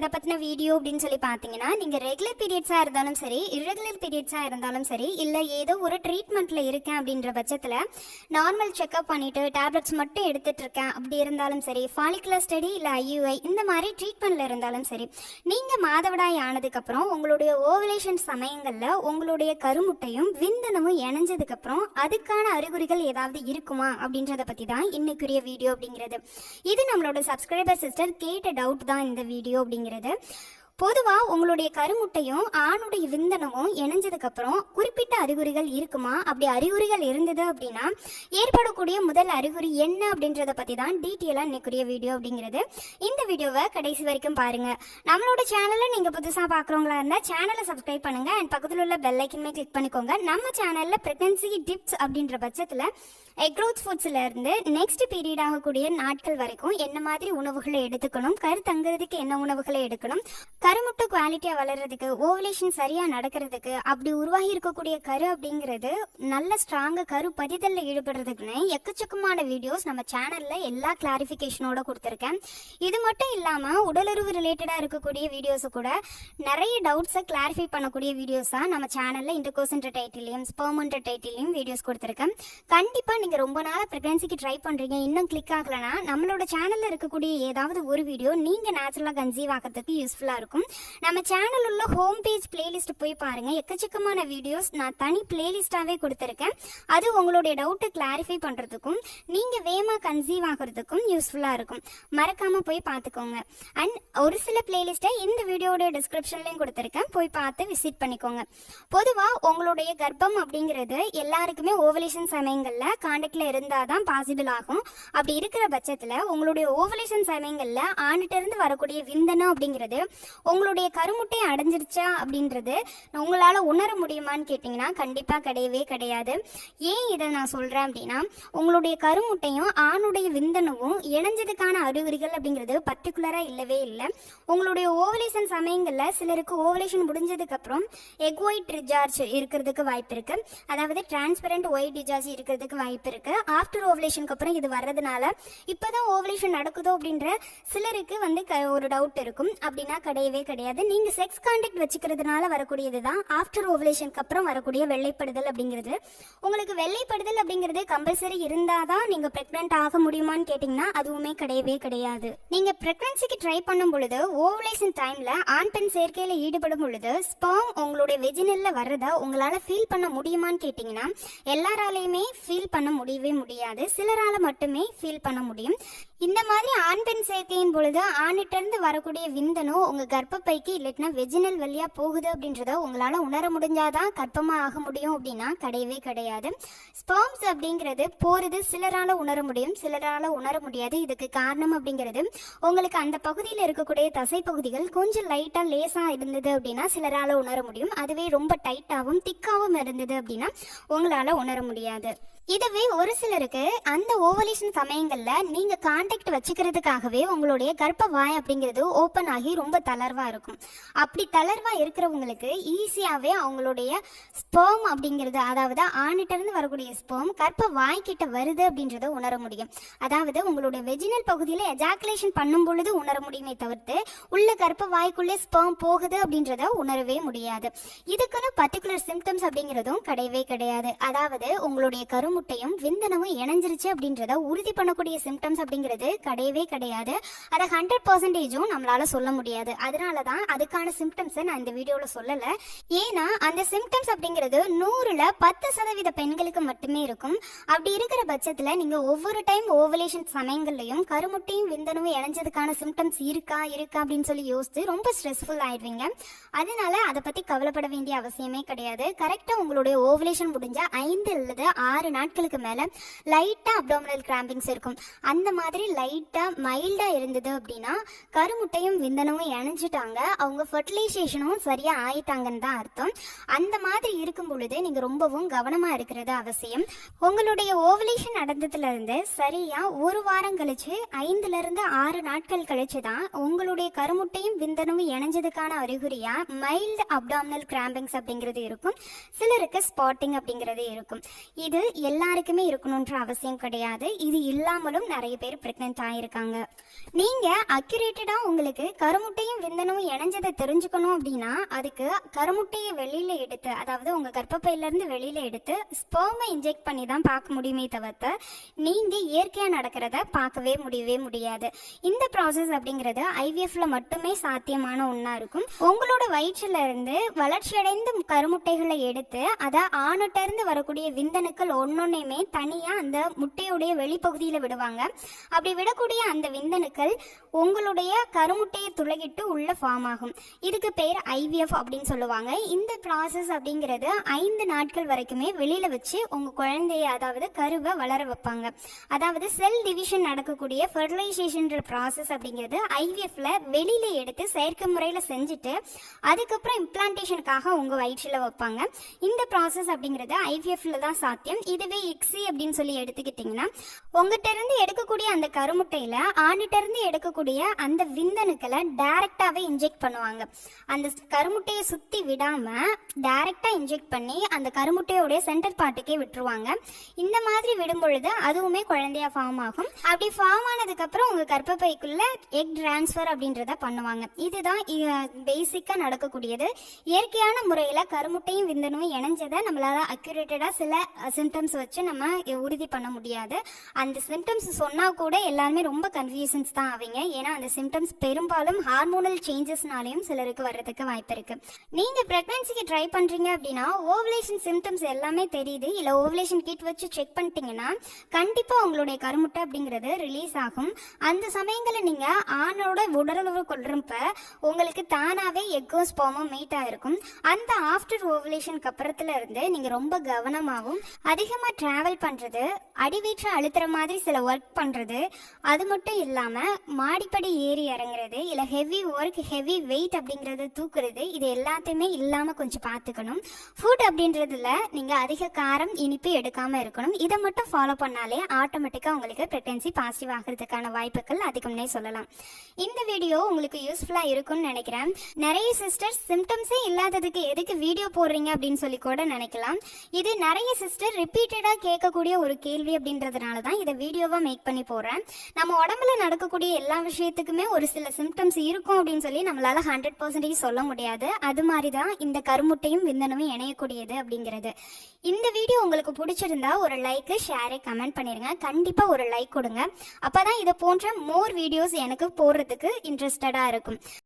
எதை பற்றின வீடியோ அப்படின்னு சொல்லி பார்த்தீங்கன்னா நீங்கள் ரெகுலர் பீரியட்ஸாக இருந்தாலும் சரி இரெகுலர் பீரியட்ஸாக இருந்தாலும் சரி இல்லை ஏதோ ஒரு ட்ரீட்மெண்ட்டில் இருக்கேன் அப்படின்ற பட்சத்தில் நார்மல் செக்அப் பண்ணிவிட்டு டேப்லெட்ஸ் மட்டும் எடுத்துட்டு இருக்கேன் அப்படி இருந்தாலும் சரி ஃபாலிகுலர் ஸ்டடி இல்லை ஐயூஐ இந்த மாதிரி ட்ரீட்மெண்ட்டில் இருந்தாலும் சரி நீங்கள் மாதவிடாய் ஆனதுக்கப்புறம் உங்களுடைய ஓவலேஷன் சமயங்களில் உங்களுடைய கருமுட்டையும் விந்தனமும் இணைஞ்சதுக்கப்புறம் அதுக்கான அறிகுறிகள் ஏதாவது இருக்குமா அப்படின்றத பற்றி தான் இன்னைக்குரிய வீடியோ அப்படிங்கிறது. இது நம்மளோட சப்ஸ்கிரைபர் சிஸ்டர் கேட்ட டவுட் தான் இந்த வீடியோ அப்படிங்கிறது. yere. பொதுவாக உங்களுடைய கருமுட்டையும் ஆணுடைய விந்தனமும் இணைஞ்சதுக்கப்புறம் குறிப்பிட்ட அறிகுறிகள் இருக்குமா? அப்படி அறிகுறிகள் இருந்தது அப்படின்னா ஏற்படக்கூடிய முதல் அறிகுறி என்ன அப்படின்றத பற்றி தான் டீட்டெயிலாக இன்னைக்குரிய வீடியோ அப்படிங்கிறது. இந்த வீடியோவை கடைசி வரைக்கும் பாருங்க. நம்மளோட சேனலை நீங்கள் புதுசாக பார்க்குறவங்களா இருந்தால் சேனலை சப்ஸ்கிரைப் பண்ணுங்க. அண்ட் பக்கத்தில் உள்ள பெல் ஐக்கனுமே கிளிக் பண்ணிக்கோங்க. நம்ம சேனலில் பிரெக்னன்சி டிப்ஸ் அப்படின்ற பட்சத்தில் எக்ரோத் ஃபுட்ஸ்ல இருந்து நெக்ஸ்ட் பீரியட் ஆகக்கூடிய நாட்கள் வரைக்கும் என்ன மாதிரி உணவுகளை எடுத்துக்கணும் கரு தங்குறதுக்கு என்ன உணவுகளை எடுக்கணும் கருமுட்டை குவாலிட்டியா வளர்றதுக்கு ஓவலேஷன் சரியா நடக்கிறதுக்கு அப்படி உருவாகி இருக்கக்கூடிய கரு அப்படிங்கிறது நல்ல ஸ்ட்ராங்கா கரு பதிதல்ல ஈடுபடுறதுக்குன்னு எக்கச்சக்கமான வீடியோஸ் நம்ம சேனல்ல எல்லா கிளாரிஃபிகேஷனோட கொடுத்துருக்கேன். இது மட்டும் இல்லாம உடலுறவு ரிலேட்டடா இருக்கக்கூடிய வீடியோஸ் கூட நிறைய டவுட்ஸை கிளாரிஃபை பண்ணக்கூடிய வீடியோஸா நம்ம சேனல்ல இன்டர்கோசன்ற டைட்டிலையும் ஸ்பெர்மன்ற டைட்டிலையும் வீடியோஸ் கொடுத்துருக்கேன். கண்டிப்பா நீங்க ரொம்ப நாளா பிரெக்னன்சிக்கு ட்ரை பண்றீங்க இன்னும் கிளிக் ஆகலனா நம்மளோட சேனல்ல இருக்கக்கூடிய ஏதாவது ஒரு வீடியோ நீங்க நேச்சுரலா கன்சீவ் ஆகிறதுக்கு யூஸ்ஃபுல்லா இருக்கும். நம்ம சேனல் உள்ள ஹோம் பேஜ் பிளேலிஸ்ட் போய் பாருங்க. எக்கச்சக்கமான வீடியோஸ் நான் தனி பிளேலிஸ்டாவே கொடுத்துருக்கேன். அது உங்களுடைய டவுட்டை கிளாரிஃபை பண்றதுக்கும் நீங்க வேமா கன்சீவ் ஆகிறதுக்கும் யூஸ்ஃபுல்லா இருக்கும். மறக்காம போய் பார்த்துக்கோங்க. அண்ட் ஒரு சில பிளேலிஸ்ட்டை இந்த வீடியோட டிஸ்கிரிப்ஷன்லையும் கொடுத்துருக்கேன். போய் பார்த்து விசிட் பண்ணிக்கோங்க. பொதுவா உங்களுடைய கர்ப்பம் அப்படிங்கிறது எல்லாருக்குமே ஓவலேஷன் சமயங்கள்ல காண்டக்ட்ல இருந்தால் தான் பாசிபிள் ஆகும். அப்படி இருக்கிற பட்சத்தில் உங்களுடைய ஓவலேஷன் சமயங்களில் ஆணிட்ட இருந்து வரக்கூடிய விந்தனம் அப்படிங்கிறது உங்களுடைய கருமுட்டை அடைஞ்சிருச்சா அப்படின்றது உங்களால் உணர முடியுமான்னு கேட்டிங்கன்னா கண்டிப்பாக கிடையவே கிடையாது. ஏன் இதை நான் சொல்கிறேன் அப்படின்னா உங்களுடைய கருமுட்டையும் ஆணுடைய விந்தனமும் இணைஞ்சதுக்கான அறிகுறிகள் அப்படிங்கிறது பர்டிகுலராக இல்லவே இல்லை. உங்களுடைய ஓவலேஷன் சமயங்களில் சிலருக்கு ஓவலேஷன் முடிஞ்சதுக்கப்புறம் எக் ஒயிட் ரிஜார்ஜ் இருக்கிறதுக்கு வாய்ப்பு இருக்கு. அதாவது டிரான்ஸ்பரண்ட் ஒயிட் டிஜார்ஜ் இருக்கிறதுக்கு வாய்ப்பு இருக்கு. ஆஃப்டர் ஓவலேஷனுக்கு அப்புறம் இது வர்றதுனால இப்போதான் ஓவலேஷன் நடக்குதோ அப்படின்ற சிலருக்கு வந்து க- ஒரு டவுட் இருக்கும். அப்படின்னா கிடையாது தேவையே கிடையாது. நீங்க செக்ஸ் கான்டாக்ட் வச்சுக்கிறதுனால வரக்கூடியது தான் ஆஃப்டர் ஓவலேஷனுக்கு அப்புறம் வரக்கூடிய வெள்ளைப்படுதல் அப்படிங்கிறது. உங்களுக்கு வெள்ளைப்படுதல் அப்படிங்கிறது கம்பல்சரி இருந்தாதான் நீங்க பிரெக்னென்ட் ஆக முடியுமான்னு கேட்டிங்கன்னா அதுவுமே கிடையவே கிடையாது. நீங்க பிரெக்னன்சிக்கு ட்ரை பண்ணும் பொழுது ஓவலேஷன் டைம்ல ஆண் பெண் சேர்க்கையில் ஈடுபடும் பொழுது ஸ்பெர்ம் உங்களுடைய வெஜினல்ல வர்றதை உங்களால ஃபீல் பண்ண முடியுமான்னு கேட்டிங்கன்னா எல்லாராலையுமே ஃபீல் பண்ண முடியவே முடியாது. சிலரால மட்டுமே ஃபீல் பண்ண முடியும். இந்த மாதிரி ஆண் பெண் சேர்க்கையின் பொழுது ஆணிட்டிருந்து வரக்கூடிய விந்தனும் உங்க கர்ப்பப்பைக்கு இல்லைன்னா வெஜினல் வழியாக போகுது அப்படின்றத உங்களால் உணர முடிஞ்சாதான் கர்ப்பமாக ஆக முடியும் அப்படின்னா கிடையவே கிடையாது. ஸ்பெர்ம்ஸ் அப்படிங்கிறது போறது சிலரால் உணர முடியும் சிலரால் உணர முடியாது. இதுக்கு காரணம் அப்படிங்கிறது உங்களுக்கு அந்த பகுதியில் இருக்கக்கூடிய தசை பகுதிகள் கொஞ்சம் லைட்டாக லேசாக இருந்தது அப்படின்னா சிலரால் உணர முடியும். அதுவே ரொம்ப டைட்டாகவும் திக்காகவும் இருந்தது அப்படின்னா உங்களால் உணர முடியாது. இதுவே ஒரு சிலருக்கு அந்த ஓவலேஷன் சமயங்கள்ல நீங்க கான்டாக்ட் வச்சுக்கிறதுக்காகவே உங்களுடைய கர்ப்ப வாய் அப்படிங்கிறது ஓப்பன் ஆகி ரொம்ப தளர்வா இருக்கும். அப்படி தளர்வா இருக்கிறவங்களுக்கு ஈஸியாவே அவங்களுடைய ஸ்பெர்ம் அப்படிங்கிறது அதாவது ஆணிட்ட இருந்து வரக்கூடிய ஸ்போம் கர்ப்ப வாய் கிட்ட வருது அப்படின்றத உணர முடியும். அதாவது உங்களுடைய வெஜினல் பகுதியில எஜாக்குலேஷன் பண்ணும் பொழுது உணர முடியுமே தவிர்த்து உள்ள கர்ப்ப வாய்க்குள்ளே ஸ்பெர்ம் போகுது அப்படின்றத உணரவே முடியாது. இதுக்குன்னு பர்டிகுலர் சிம்டம்ஸ் அப்படிங்கிறதும் கிடையவே கிடையாது. அதாவது உங்களுடைய கருமுட்டையும் விந்தனமும் இணைஞ்சிருச்சு அப்படின்றத உறுதி பண்ணக்கூடிய சிம்டம்ஸ் அப்படிங்கிறது கிடையவே கிடையாது. அதை ஹண்ட்ரட் பர்சன்டேஜும் நம்மளால சொல்ல முடியாது. அதனால தான் அதுக்கான சிம்டம்ஸை நான் இந்த வீடியோவில் சொல்லலை. ஏன்னா அந்த சிம்டம்ஸ் அப்படிங்கிறது நூறுல பத்து சதவீத பெண்களுக்கு மட்டுமே இருக்கும். அப்படி இருக்கிற பட்சத்தில் நீங்கள் ஒவ்வொரு டைம் ஓவலேஷன் சமயங்கள்லையும் கருமுட்டையும் விந்தனமும் இணைஞ்சதுக்கான சிம்டம்ஸ் இருக்கா இருக்கா அப்படின்னு சொல்லி யோசித்து ரொம்ப ஸ்ட்ரெஸ்ஃபுல் ஆயிடுவீங்க. அதனால அதை பற்றி கவலைப்பட வேண்டிய அவசியமே கிடையாது. கரெக்டாக உங்களுடைய ஓவலேஷன் முடிஞ்ச ஐந்து அல்லது ஆறு நாட்களுக்கு மேலே லைட்டாக அப்டாமினல் கிராம்பிங்ஸ் இருக்கும். அந்த மாதிரி லைட்டாக மைல்டாக இருந்தது அப்படின்னா கருமுட்டையும் விந்தனமும் இணைஞ்சிட்டாங்க. அவங்க ஃபர்டிலைசேஷனும் சரியாக ஆயிட்டாங்கன்னு தான் அர்த்தம். அந்த மாதிரி இருக்கும் பொழுது நீங்கள் ரொம்பவும் கவனமாக இருக்கிறது அவசியம். உங்களுடைய ஓவலேஷன் நடந்ததுல இருந்து சரியா ஒரு வாரம் கழிச்சு ஐந்துல இருந்து ஆறு நாட்கள் கழிச்சு தான் உங்களுடைய கருமுட்டையும் விந்தனமும் இணைஞ்சதுக்கான அறிகுறியா மைல்டு அப்டாமினல் கிராம்பிங்ஸ் அப்படிங்கிறது இருக்கும். சிலருக்கு ஸ்பாட்டிங் அப்படிங்கிறது இருக்கும். இது எல்லாருக்குமே இருக்கணுன்ற அவசியம் கிடையாது. இது இல்லாமலும் நிறைய பேர் ப்ரெக்னென்ட் ஆகியிருக்காங்க நீங்க அக்யூரேட்டடா உங்களுக்கு கருமுட்டையும் விந்தனும் இணைஞ்சதை தெரிஞ்சுக்கணும் அப்படின்னா அதுக்கு கருமுட்டையை வெளியில எடுத்து அதாவது உங்க கர்ப்பப்பையில இருந்து வெளியில எடுத்து ஸ்போமை இன்ஜெக்ட் பண்ணி தான் பார்க்க முடியுமே தவிர்த்து நீங்க இயற்கையா நடக்கிறத பார்க்கவே முடியவே முடியாது. இந்த ப்ராசஸ் அப்படிங்கிறது ஐவிஎஃப்ல மட்டுமே சாத்தியமான ஒன்றா இருக்கும். உங்களோட வயிற்றுல இருந்து வளர்ச்சியடைந்த கருமுட்டைகளை எடுத்து அதை ஆணுட்டருந்து வரக்கூடிய விந்தணுக்கள் ஒன்னொன்னையுமே தனியா அந்த முட்டையுடைய வெளிப்பகுதியில் விடுவாங்க. அப்படி விடக்கூடிய அந்த விந்தணுக்கள் உங்களுடைய கருமுட்டையை துளையிட்டு உள்ள ஃபார்ம் ஆகும். இதுக்கு பேர் ஐவிஎஃப் அப்படின்னு சொல்லுவாங்க. இந்த ப்ராசஸ் அப்படிங்கிறது ஐந்து நாட்கள் வரைக்குமே வெளியில வச்சு உங்க குழந்தைய அதாவது கருவை வளர வைப்பாங்க. அதாவது செல் டிவிஷன் நடக்கக்கூடிய ஃபெர்டிலைசேஷன்ற ப்ராசஸ் அப்படிங்கிறது ஐவிஎஃப்ல வெளியில எடுத்து செயற்கை முறையில் செஞ்சுட்டு அதுக்கப்புறம் இம்ப்ளான்டேஷனுக்காக உங்க வயிற்றில் வைப்பாங்க. இந்த ப்ராசஸ் அப்படிங்கிறது ஐவிஎஃப்ல தான் சாத்தியம். இது இதுவே இக்ஸி அப்படின்னு சொல்லி எடுத்துக்கிட்டிங்கன்னா உங்ககிட்ட இருந்து எடுக்கக்கூடிய அந்த கருமுட்டையில ஆணிட்ட இருந்து எடுக்கக்கூடிய அந்த விந்தணுக்களை டைரக்டாவே இன்ஜெக்ட் பண்ணுவாங்க. அந்த கருமுட்டையை சுத்தி விடாம டைரக்டா இன்ஜெக்ட் பண்ணி அந்த கருமுட்டையோடைய சென்டர் பார்ட்டுக்கே விட்டுருவாங்க. இந்த மாதிரி விடும் பொழுது அதுவுமே குழந்தையா ஃபார்ம் ஆகும். அப்படி ஃபார்ம் ஆனதுக்கு அப்புறம் உங்க எக் டிரான்ஸ்ஃபர் அப்படின்றத பண்ணுவாங்க. இதுதான் பேசிக்கா நடக்கக்கூடியது. இயற்கையான முறையில கருமுட்டையும் விந்தனும் இணைஞ்சதை நம்மளால அக்யூரேட்டடா சில சிம்டம்ஸ் வச்சு நம்ம உறுதி பண்ண முடியாது. அந்த சிம்டம்ஸ் சொன்னா கூட எல்லாருமே ரொம்ப கன்ஃபியூஷன்ஸ் தான் ஆவீங்க. ஏன்னா அந்த சிம்டம்ஸ் பெரும்பாலும் ஹார்மோனல் சேஞ்சஸ்னாலையும் சிலருக்கு வர்றதுக்கு வாய்ப்பு இருக்கு. நீங்க பிரெக்னன்சிக்கு ட்ரை பண்றீங்க அப்படின்னா ஓவலேஷன் சிம்டம்ஸ் எல்லாமே தெரியுது. இல்லை ஓவலேஷன் கிட் வச்சு செக் பண்ணிட்டீங்கன்னா கண்டிப்பாக உங்களுடைய கருமுட்டை அப்படிங்கிறது ரிலீஸ் ஆகும். அந்த சமயங்களில் நீங்க ஆணோட உடலுறவு கொள்றப்ப உங்களுக்கு தானாகவே எக்கோ ஸ்போமும் மீட் ஆயிருக்கும் அந்த ஆஃப்டர் ஓவலேஷனுக்கு அப்புறத்துல இருந்து நீங்க ரொம்ப கவனமாகவும் அதிகமாக அதிகமாக டிராவல் பண்றது அடிவீற்ற அழுத்துற மாதிரி சில ஒர்க் பண்ணுறது அது மட்டும் இல்லாமல் மாடிப்படி ஏறி இறங்குறது இல்லை ஹெவி ஒர்க் ஹெவி வெயிட் அப்படிங்கிறது தூக்குறது இது எல்லாத்தையுமே இல்லாமல் கொஞ்சம் பார்த்துக்கணும். ஃபுட் அப்படின்றதுல நீங்கள் அதிக காரம் இனிப்பு எடுக்காமல் இருக்கணும். இதை மட்டும் ஃபாலோ பண்ணாலே ஆட்டோமேட்டிக்காக உங்களுக்கு பிரெக்னன்சி பாசிட்டிவ் ஆகிறதுக்கான வாய்ப்புகள் அதிகம்னே சொல்லலாம். இந்த வீடியோ உங்களுக்கு யூஸ்ஃபுல்லாக இருக்கும்னு நினைக்கிறேன். நிறைய சிஸ்டர்ஸ் சிம்டம்ஸே இல்லாததுக்கு எதுக்கு வீடியோ போடுறீங்க அப்படின்னு சொல்லி கூட நினைக்கலாம். இது நிறைய சிஸ்டர் ரிப்பீட்டட் கேட்கக்கூடிய ஒரு கேள்வி அப்படின்றதுனால தான் இதை வீடியோவாக மேக் பண்ணி போடுறேன். நம்ம உடம்புல நடக்கக்கூடிய எல்லா விஷயத்துக்குமே ஒரு சில சிம்டம்ஸ் இருக்கும் அப்படின்னு சொல்லி நம்மளால் ஹண்ட்ரட் பர்சன்டேஜ் சொல்ல முடியாது. அது மாதிரி தான் இந்த கருமுட்டையும் விந்தனமும் இணையக்கூடியது அப்படிங்கிறது. இந்த வீடியோ உங்களுக்கு பிடிச்சிருந்தா ஒரு லைக்கு ஷேரை கமெண்ட் பண்ணிடுங்க கண்டிப்பாக ஒரு லைக் கொடுங்க. அப்போ தான் இதை போன்ற மோர் வீடியோஸ் எனக்கு போடுறதுக்கு இன்ட்ரெஸ்டடாக இருக்கும்.